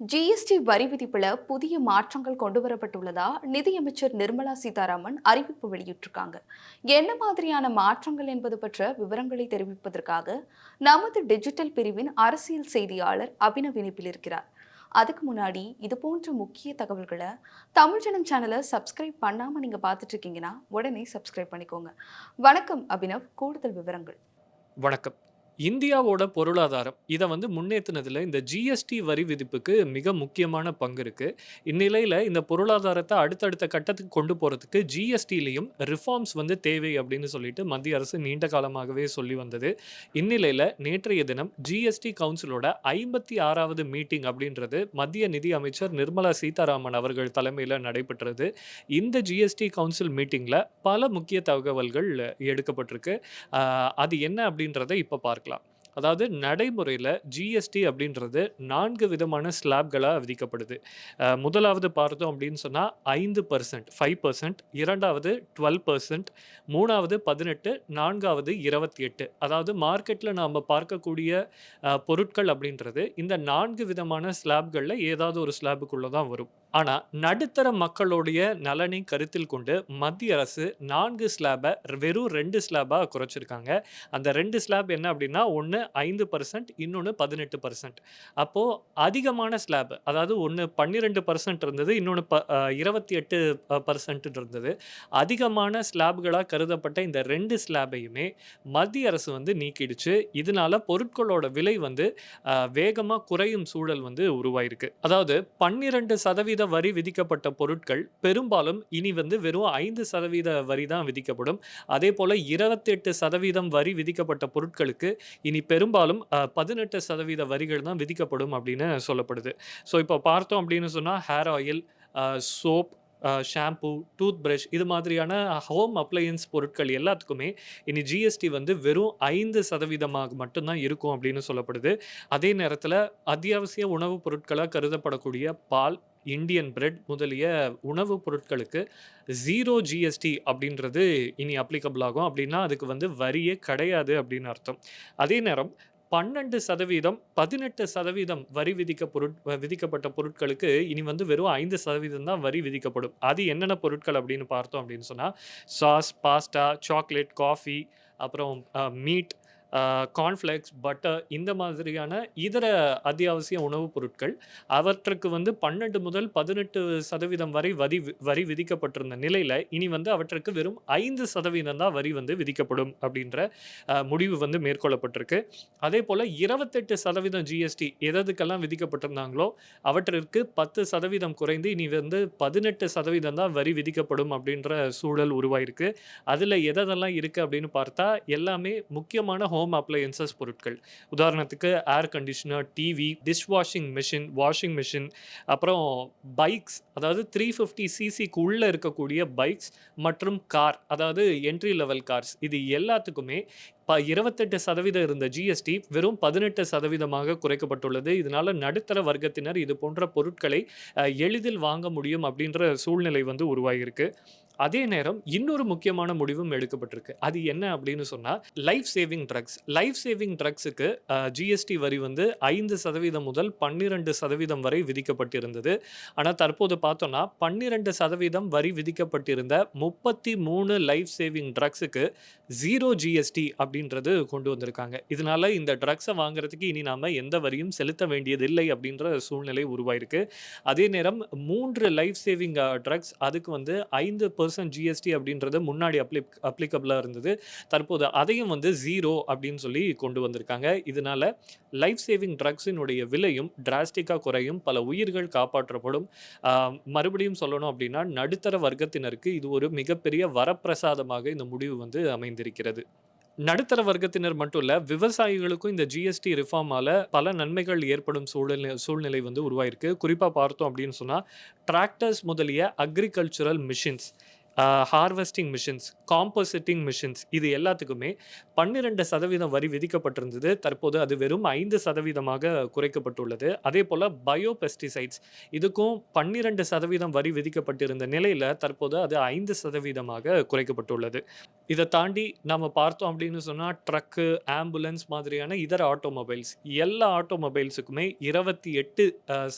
GST வரி விதிப்புல புதிய மாற்றங்கள் கொண்டு வரப்பட்டுள்ளதா நிதியமைச்சர் நிர்மலா சீதாராமன் அறிவிப்பு வெளியிட்டிருக்காங்க. என்ன மாதிரியான மாற்றங்கள் என்பது பற்ற விவரங்களை தெரிவிப்பதற்காக நமது டிஜிட்டல் பிரிவின் அரசியல் செய்தியாளர் அபினவ் இணைப்பில் இருக்கிறார். அதுக்கு முன்னாடி இது போன்ற முக்கிய தகவல்களை தமிழ் ஜனம் சேனலை சப்ஸ்கிரைப் பண்ணாமல் நீங்கள் பார்த்துட்டு இருக்கீங்கன்னா உடனே சப்ஸ்கிரைப் பண்ணிக்கோங்க. வணக்கம் அபினவ் கூடுதல் விவரங்கள். வணக்கம். இந்தியாவோட பொருளாதாரம் இதை வந்து முன்னேற்றினதுல இந்த ஜிஎஸ்டி வரி விதிப்புக்கு மிக முக்கியமான பங்கு இருக்கு. இந்நிலையில இந்த பொருளாதாரத்தை அடுத்தடுத்த கட்டத்துக்கு கொண்டு போறதுக்கு ஜிஎஸ்டிலையும் ரிஃபார்ம்ஸ் வந்து தேவை அப்படின்னு சொல்லிட்டு மத்திய அரசு நீண்ட காலமாகவே சொல்லி வந்தது. இந்நிலையில நேற்றைய தினம் ஜிஎஸ்டி கவுன்சிலோட ஐம்பத்தி ஆறாவது மீட்டிங் அப்படின்றது மத்திய நிதி அமைச்சர் நிர்மலா சீதாராமன் அவர்கள் தலைமையில் நடைபெற்றது. இந்த ஜிஎஸ்டி கவுன்சில் மீட்டிங்கில் பல முக்கிய தகவல்கள் எடுக்கப்பட்டிருக்கு. அது என்ன அப்படின்றத இப்போ பார்க்கலாம். அதாவது நடைமுறையில் ஜிஎஸ்டி அப்படின்றது நான்கு விதமான ஸ்லாப்களாக விதிக்கப்படுது. முதலாவது பார்த்தோம் அப்படின்னு சொன்னால் ஐந்து பர்சன்ட் ஃபைவ் பர்சன்ட் இரண்டாவது டுவெல் பர்சன்ட் மூணாவது பதினெட்டு நான்காவது இருபத்தி எட்டு. அதாவது மார்க்கெட்டில் நாம் பார்க்கக்கூடிய பொருட்கள் அப்படின்றது இந்த நான்கு விதமான ஸ்லாப்களில் ஏதாவது ஒரு ஸ்லாபுக்குள்ளே தான் வரும். ஆனால் நடுத்தர மக்களுடைய நலனை கருத்தில் கொண்டு மத்திய அரசு நான்கு ஸ்லாபை வெறும் ரெண்டு ஸ்லாபாக குறைச்சிருக்காங்க. அந்த ரெண்டு ஸ்லாப் என்ன அப்படின்னா ஒன்று ஐந்து பர்சன்ட் இன்னொன்று பதினெட்டு பர்சன்ட் அப்போது அதிகமான ஸ்லாப் அதாவது ஒன்று பன்னிரெண்டு பர்சன்ட் இருந்தது இன்னொன்று ப இருபத்தி எட்டு பர்சன்ட் இருந்தது. அதிகமான ஸ்லாப்களாக கருதப்பட்ட இந்த ரெண்டு ஸ்லாபையுமே மத்திய அரசு வந்து நீக்கிடுச்சு. இதனால பொருட்களோட விலை வந்து வேகமாக குறையும் சூழல் வந்து உருவாயிருக்கு. அதாவது பன்னிரெண்டு சதவீத வரி விதிக்கப்பட்ட பொருட்கள் பெரும்பாலும் இனி வந்து வெறும் ஐந்து சதவீத வரி தான் விதிக்கப்படும். அதே போல் இருபத்தெட்டு சதவீதம் வரி விதிக்கப்பட்ட பொருட்களுக்கு இனி பெரும்பாலும் பதினெட்டு சதவீத வரிகள் தான் விதிக்கப்படும் அப்படின்னு சொல்லப்படுது. ஸோ இப்போ பார்த்தோம் அப்படின்னு சொன்னால் hair oil soap shampoo tooth brush இது மாதிரியான ஹோம் அப்ளையன்ஸ் பொருட்கள் எல்லாத்துக்குமே இனி ஜிஎஸ்டி வந்து வெறும் ஐந்து சதவீதமாக மட்டும்தான் இருக்கும் அப்படின்னு சொல்லப்படுது. அதே நேரத்தில் அத்தியாவசிய உணவுப் பொருட்களாக கருதப்படக்கூடிய பால் இந்தியன் பிரெட் முதலிய உணவுப் பொருட்களுக்கு ஜீரோ ஜிஎஸ்டி அப்படின்றது இனி அப்ளிகபிள் ஆகும். அப்படின்னா அதுக்கு வந்து வரியே கிடையாது அப்படின்னு அர்த்தம். அதே நேரம் பன்னெண்டு சதவீதம் பதினெட்டு சதவீதம் வரி விதிக்க பொருட் விதிக்கப்பட்ட பொருட்களுக்கு இனி வந்து வெறும் ஐந்து சதவீதம் தான் வரி விதிக்கப்படும். அது என்னென்ன பொருட்கள் அப்படின்னு பார்த்தோம் அப்படின்னு சொன்னால் சாஸ் பாஸ்டா சாக்லேட் காஃபி அப்புறம் மீட் கார்ன்ஃப்ளெக்ஸ் பட்டர் இந்த மாதிரியான இதர அத்தியாவசிய உணவுப் பொருட்கள் அவற்றுக்கு வந்து பன்னெண்டு முதல் பதினெட்டு சதவீதம் வரை வரி வரி விதிக்கப்பட்டிருந்த நிலையில் இனி வந்து அவற்றுக்கு வெறும் ஐந்து சதவீதம் தான் வரி வந்து விதிக்கப்படும் அப்படின்ற முடிவு வந்து மேற்கொள்ளப்பட்டிருக்கு. அதே போல் இருபத்தெட்டு சதவீதம் ஜிஎஸ்டி எதற்கெல்லாம் விதிக்கப்பட்டிருந்தாங்களோ அவற்றிற்கு பத்து சதவீதம் குறைந்து இனி வந்து பதினெட்டு சதவீதம் தான் வரி விதிக்கப்படும் அப்படின்ற சூழல் உருவாயிருக்கு. அதில் எதெல்லாம் இருக்குது அப்படின்னு பார்த்தா எல்லாமே முக்கியமான ஹோம் அப்ளையன்சஸ் பொருட்கள். உதாரணத்துக்கு air conditioner TV dish washing machine washing machine அப்புறம் பைக்ஸ் அதாவது த்ரீ ஃபிஃப்டி சிசிக்கு உள்ளே இருக்கக்கூடிய பைக்ஸ் மற்றும் கார் அதாவது என்ட்ரி லெவல் கார்ஸ் இது எல்லாத்துக்குமே ப இருபத்தெட்டு சதவீதம் இருந்த ஜிஎஸ்டி வெறும் பதினெட்டு சதவீதமாக குறைக்கப்பட்டுள்ளது. இதனால நடுத்தர வர்க்கத்தினர் இது போன்ற பொருட்களை எளிதில் வாங்க முடியும் அப்படின்ற சூழ்நிலை வந்து உருவாகியிருக்கு அதே நேரம் இன்னொரு முக்கியமான முடிவும் எடுக்கப்பட்டிருக்கு. அது என்ன அப்படின்னு சொன்னால் life saving drugs life saving ட்ரக்ஸுக்கு GST வரி வந்து ஐந்து சதவீதம் முதல் பன்னிரெண்டு சதவீதம் வரை விதிக்கப்பட்டிருந்தது. ஆனால் தற்போது பார்த்தோன்னா பன்னிரெண்டு சதவீதம் வரி விதிக்கப்பட்டிருந்த முப்பத்தி மூணு லைஃப் சேவிங் ட்ரக்ஸுக்கு ஜீரோ ஜிஎஸ்டி அப்படின்றது கொண்டு வந்திருக்காங்க. இதனால இந்த ட்ரக்ஸை வாங்குறதுக்கு இனி நாம எந்த வரியும் செலுத்த வேண்டியதில்லை அப்படின்ற சூழ்நிலை உருவாயிருக்கு. அதே நேரம் மூன்று லைஃப் சேவிங் ட்ரக்ஸ் அதுக்கு வந்து ஐந்து பர்சன்ட் ஜிஎஸ்டி அப்படின்றது முன்னாடி அப்ளி அப்ளிகபிளாக இருந்தது. தற்போது அதையும் வந்து ஜீரோ அப்படின்னு சொல்லி கொண்டு வந்திருக்காங்க. இதனால லைஃப் சேவிங் ட்ரக்ஸினுடைய விலையும் டிராஸ்டிக்காக குறையும். பல உயிர்கள் காப்பாற்றப்படும். மறுபடியும் சொல்லணும் அப்படின்னா நடுத்தர வர்க்கத்தினருக்கு இது ஒரு மிகப்பெரிய வரப்பிரசாதமாக இந்த முடிவு வந்து அமைந்திருக்கிறது. நடுத்தர வர்க்கத்தினர் மட்டும் இல்ல விவசாயிகளுக்கும் இந்த ஜிஎஸ்டி ரிஃபார்மால பல நன்மைகள் ஏற்படும் சூழ்நிலை சூழ்நிலை வந்து உருவாயிருக்கு. குறிப்பா பார்த்தோம் அப்படின்னு சொன்னா டிராக்டர்ஸ் முதலிய agricultural machines harvesting machines composting machines இது எல்லாத்துக்குமே பன்னிரெண்டு சதவீதம் வரி விதிக்கப்பட்டிருந்தது. தற்போது அது வெறும் ஐந்து சதவீதமாக குறைக்கப்பட்டுள்ளது. அதே போல் பயோ பெஸ்டிசைட்ஸ் இதுக்கும் பன்னிரெண்டு சதவீதம் வரி விதிக்கப்பட்டிருந்த நிலையில் தற்போது அது ஐந்து சதவீதமாக குறைக்கப்பட்டுள்ளது. இதை தாண்டி நம்ம பார்த்தோம் அப்படின்னு சொன்னால் ட்ரக்கு ஆம்புலன்ஸ் மாதிரியான இதர ஆட்டோமொபைல்ஸ் எல்லா ஆட்டோமொபைல்ஸுக்குமே இருபத்தி எட்டு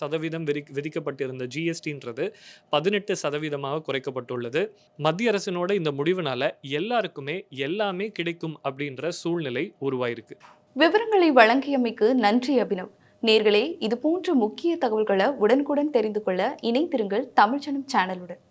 சதவீதம் விதி விதிக்கப்பட்டிருந்த ஜிஎஸ்டின்றது பதினெட்டு சதவீதமாக குறைக்கப்பட்டுள்ளது. மத்திய அரசினோட இந்த முடிவுனால எல்லாருக்குமே எல்லாமே கிடைக்கும் அப்படின்ற சூழ்நிலை உருவாயிருக்கு. விவரங்களை வழங்கியமைக்கு நன்றி அபினவ். நேர்களே இது போன்ற முக்கிய தகவல்களை உடனுக்குடன் தெரிந்து கொள்ள இணைந்திருங்கள் தமிழ்ச்சனம் சேனலுடன்.